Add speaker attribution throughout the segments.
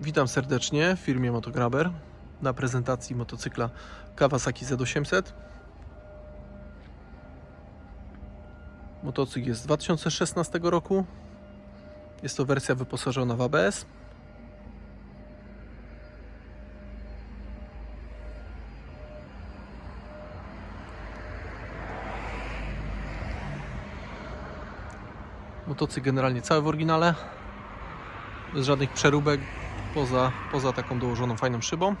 Speaker 1: Witam serdecznie w firmie Motograber na prezentacji motocykla Kawasaki Z800. Motocykl jest z 2016 roku. Jest to wersja wyposażona w ABS. Motocykl generalnie cały w oryginale bez żadnych przeróbek poza, poza taką dołożoną fajną szybą.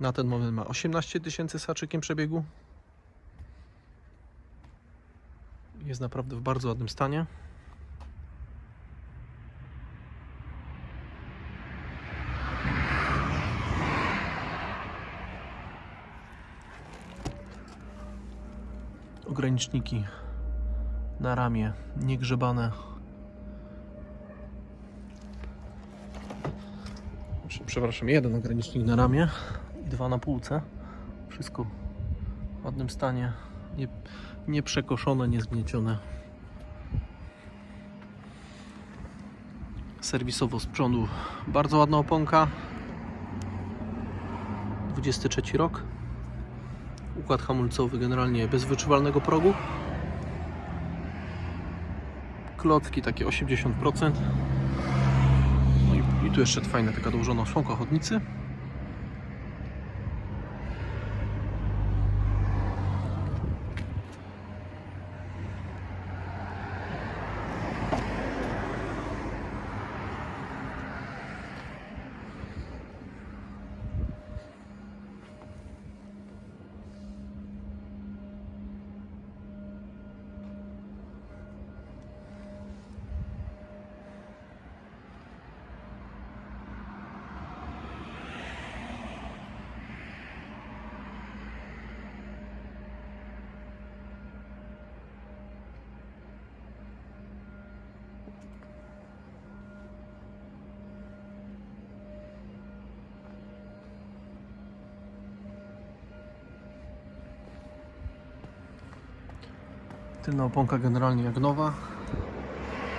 Speaker 1: Na ten moment ma 18 tysięcy z haczykiem przebiegu. Jest naprawdę w bardzo ładnym stanie. Ograniczniki na ramię, niegrzebane. Prze- Przepraszam, jeden ogranicznik na ramię i dwa na półce. Wszystko w ładnym stanie, nie, nie przekoszone, nie zgniecione. Serwisowo z przodu bardzo ładna oponka. 23 rok. Układ hamulcowy generalnie bez wyczuwalnego progu klocki takie 80%. No i, i tu jeszcze fajna taka dołożona osłonka chodnicy. Tylna oponka generalnie jak nowa.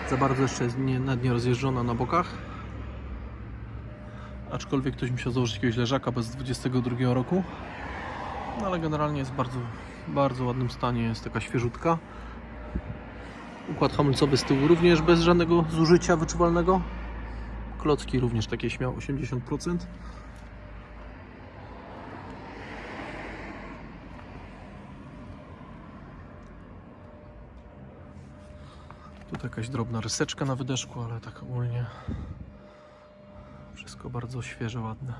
Speaker 1: Za bardzo jeszcze jest nie, nawet nie rozjeżdżona na bokach. Aczkolwiek ktoś musiał założyć jakiegoś leżaka bez 22 roku. No ale generalnie jest w bardzo, bardzo ładnym stanie, jest taka świeżutka. Układ hamulcowy z tyłu również bez żadnego zużycia wyczuwalnego. Klocki również takie śmiało 80%. Tu jakaś drobna ryseczka na wydeszku, ale tak ogólnie wszystko bardzo świeże, ładne.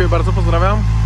Speaker 1: Dziękuję bardzo, pozdrawiam.